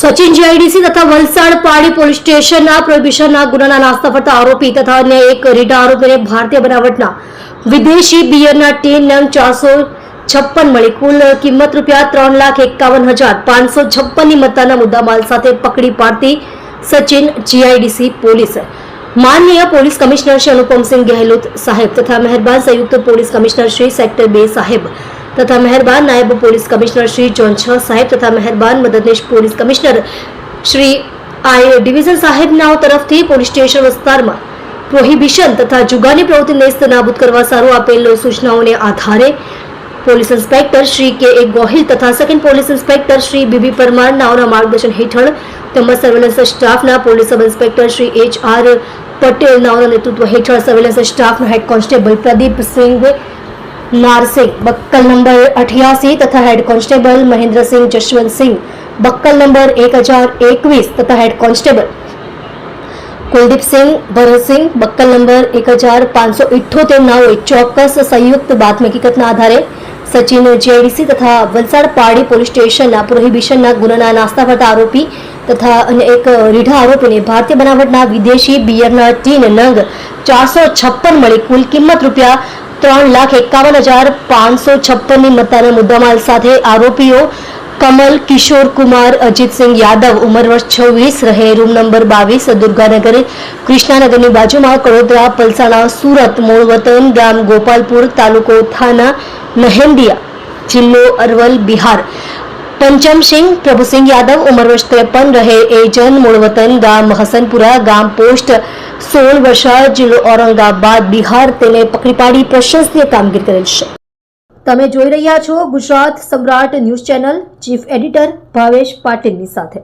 Sachin GIDC તથા વલસાડ પાડી police સ્ટેશનના પ્રોહિબિશનના ગુનાના નાસ્તા ફરતા આરોપી તથા અન્ય એક રીઢા આરોપીને ભારતીય બનાવટના વિદેશી બિયરના ટીન નંગ ચારસો છપ્પન મળી કુલ કિંમત રૂપિયા ત્રણ લાખ એકાવન હજાર પાંચસો છપ્પનની મત્તાના મુદ્દામાલ સાથે પકડી પાડતી સચિન જીઆઈડીસી પોલીસ. માનનીય પોલીસ કમિશનર શ્રી અનુપમસિંહ ગેહલોત સાહેબ તથા મહેરબાન સંયુક્ત પોલીસ કમિશનર શ્રી સેક્ટર બે સાહેબ. તથા મહેરબાન નાયબ પોલીસ કમિશનર શ્રી જોન છ સાહેબ તથા મહેરબાન મદદનીશ police commissioner Shri I division સાહેબનાઓ તરફથી પોલીસ સ્ટેશન વિસ્તારમાં પ્રોહિબિશન તથા જુગાની પ્રવૃત્તિ નેસ્ત નાબૂદ કરવા સારું આપેલ સૂચનાઓને આધારે પોલીસ ઇન્સ્પેક્ટર શ્રી કે એ ગોહિલ તથા second police inspector Shri B B Parmar નાઓના માર્ગદર્શન હેઠળ તેમજ સર્વેલન્સ સ્ટાફના police sub inspector Shri H R Patel નાઓના નેતૃત્વ હેઠળ સર્વેલન્સ સ્ટાફના head constable Pradeepsinh Narsinh buckle number અઠ્યાસી તથા head constable Mahendrasinh Jashvantsinh buckle number એક હજાર એકવીસ તથા head constable Kuldeepsinh Bharatsinh buckle number એક હજાર પાંચસો ઇઠ્ઠોતેર નાઓએ ચોક્કસ સંયુક્ત બાતમી હકીકતના આધારે સચિન જેડીસી તથા વલસાડ પારડી પોલીસ સ્ટેશનના પ્રોહિબિશનના ગુનાના નાસ્તા ફરતા આરોપી તથા અન્ય એક રીઢા આરોપીને ભારતીય બનાવટના વિદેશી બિયરના ટીન નંગ ચારસો છપ્પન મળી કુલ કિંમત રૂપિયા ત્રણ લાખ એકાવન હજાર પાંચસો છપ્પનની મત્તાના મુદ્દામાલ સાથે આરોપીઓ કમલ, કિશોર કુમાર, અજીતસિંહ યાદવ ઉંમર વર્ષ છવ્વીસ, રહે રૂમ નંબર બાવીસ, દુર્ગાનગર, કૃષ્ણાનગરની બાજુમાં કડોદરા, પલસાણા, સુરત મૂળ વતન ગામ, ગોપાલપુર તાલુકો થાના, મહેંદિયા, જિલ્લો અરવલ, બિહાર. પંચમસિંહ પ્રભુસિંહ યાદવ, ઉંમર વર્ષ ત્રેપન, રહે એજન મૂળ વતન, ગામ હસનપુરા, ગામ પોસ્ટ, સોળ વર્ષ જિલ્લો ઔરંગાબાદ, બિહાર, તેને પકડી પાડી પ્રશંસનીય કામગીરી કરેલ છે. તમે જોઈ રહ્યા છો Gujarat Samrat news channel, chief editor Bhavesh પાટીલની સાથે.